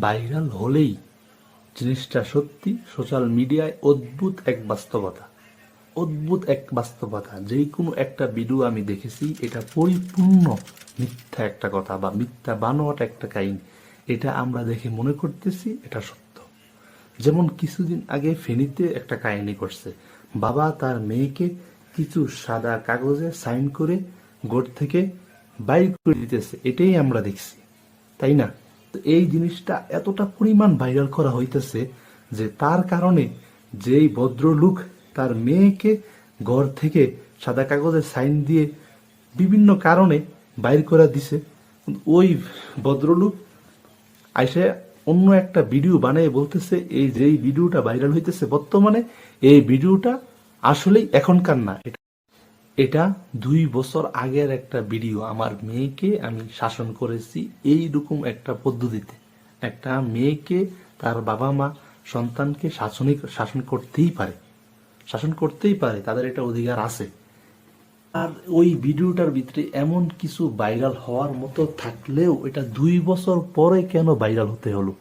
Viral হলেই জিনিসটা সত্যি সোশ্যাল মিডিয়ায় অদ্ভুত এক বাস্তবতা। অদ্ভুত এক বাস্তবতা। যেই কোনো একটা ভিডিও আমি দেখেছি, এটা পরিপূর্ণ মিথ্যা একটা কথা বা মিথ্যা বানোয়াট একটা কাহিনী। এটা আমরা দেখে মনে করতেছি এটা সত্য। যেমন কিছুদিন আগে ফেনীতে একটা কাহিনী করছে। বাবা তার মেয়েকে কিছু সাদা কাগজে সাইন করে গোট থেকে বাইর করে দিতেছে। এটাই আমরা দেখছি। তাই না? এই জিনিসটা এতটা পরিমাণ ভাইরাল করা হইতেছে যে তার কারণে যেই ভদ্রলোক তার মেয়েকে ঘর থেকে সাদা কাগজে সাইন দিয়ে বিভিন্ন কারণে বাইর করে দিছে। ওই ভদ্রলোক আইসে অন্য একটা ভিডিও বানিয়ে বলতেছে, এই যেই ভিডিওটা ভাইরাল হইতেছে বর্তমানে, এই ভিডিওটা আসলেই এখনকার না এটা দুই বছর আগের একটা ভিডিও আমার মেয়েকে আমি শাসন করেছি এই রকম একটা পদ্ধতিতে। একটা মেয়েকে তার বাবা মা সন্তানকে শাসনই শাসন করতেই পারে। শাসন করতেই পারে, তাদের এটা অধিকার আছে। আর ওই ভিডিওটার ভিতরে এমন কিছু ভাইরাল হওয়ার মতো থাকলেও এটা দুই বছর পরে কেন ভাইরাল হতে হলো?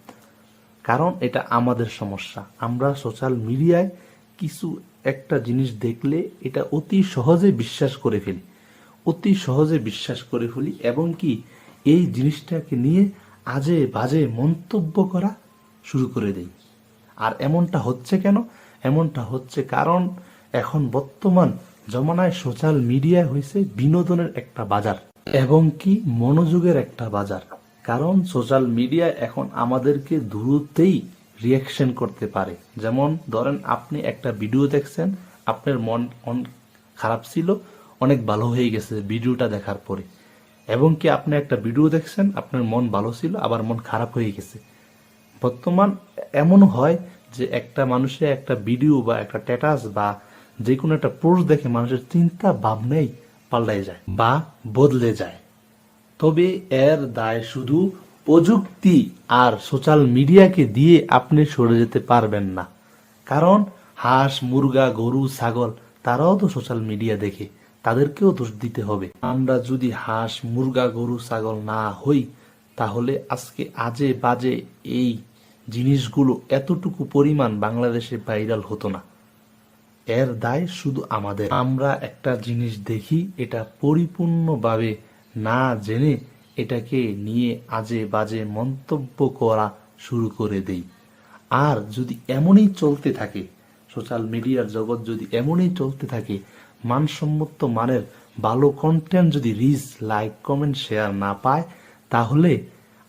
কারণ এটা আমাদের সমস্যা। আমরা সোশ্যাল মিডিয়ায় কিছু একটা জিনিস দেখলে এটা অতি সহজে বিশ্বাস করে ফেলি। অতি সহজে বিশ্বাস করে ফেলি এবং কি এই জিনিসটাকে নিয়ে আজে বাজে মন্তব্য করা শুরু করে দেই। আর এমনটা হচ্ছে কেন? এমনটা হচ্ছে কারণ এখন বর্তমান জমানায় সোশ্যাল মিডিয়া হয়েছে বিনোদনের একটা বাজার এবং কি মনোযোগের একটা বাজার। কারণ সোশ্যাল মিডিয়া এখন আমাদেরকে দ্রুতই রিয়াকশন করতে পারে। যেমন, ধরেন আপনি একটা ভিডিও দেখছেন, আপনার মন মন খারাপ ছিল, অনেক ভালো হয়ে গেছে ভিডিওটা দেখার পরে। এবং কি আপনি একটা ভিডিও দেখছেন, আপনার মন ভালো ছিল, আবার মন খারাপ হয়ে গেছে। বর্তমান এমন হয় যে একটা মানুষের একটা ভিডিও বা একটা স্ট্যাটাস বা যে কোনো একটা পোস্ট দেখে মানুষের চিন্তা, ভাবনাই পাল্টাই যায় বা বদলে যায়। তবে এর দায় শুধু প্রযুক্তি আর সোশ্যাল মিডিয়াকে দিয়ে আপনি সরে যেতে পারবেন না। কারণ হাঁস, মুরগা, গরু, ছাগল, তারাও তো সোশ্যাল মিডিয়া দেখে, তাদেরকেও দোষ দিতে হবে। আমরা যদি হাঁস, মুরগা, গরু, ছাগল না হই, তাহলে আজকে আজে বাজে এই জিনিসগুলো এতটুকু পরিমাণ বাংলাদেশে ভাইরাল হতো না। এর দায় শুধু আমাদের। আমরা একটা জিনিস দেখি, এটা পরিপূর্ণভাবে না জেনে এটাকে নিয়ে আজে বাজে মন্তব্য করা শুরু করে দেই। আর যদি এমনই চলতে থাকে, সোশ্যাল মিডিয়ার জগৎ যদি এমনই চলতে থাকে, মানসম্মত মানের ভালো কন্টেন্ট যদি রিচ লাইক কমেন্ট শেয়ার না পায়, তাহলে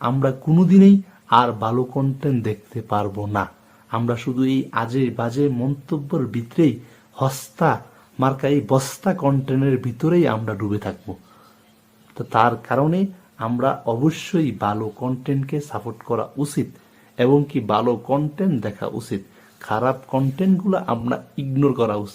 আমরা কোনোদিনই আর ভালো কন্টেন্ট দেখতে পারব না। আমরা শুধু এই আজে বাজে মন্তব্যের ভিতরেই, হস্তা মার্কা এই বস্তা কন্টেন্টের ভিতরেই আমরা ডুবে থাকব। তো তার কারণে আমরা অবশ্যই ভালো কন্টেন্টকে সাপোর্ট করা উচিত এবং কি ভালো কন্টেন্ট দেখা উচিত। খারাপ কন্টেন্টগুলো আমরা ইগনোর করা উচিত।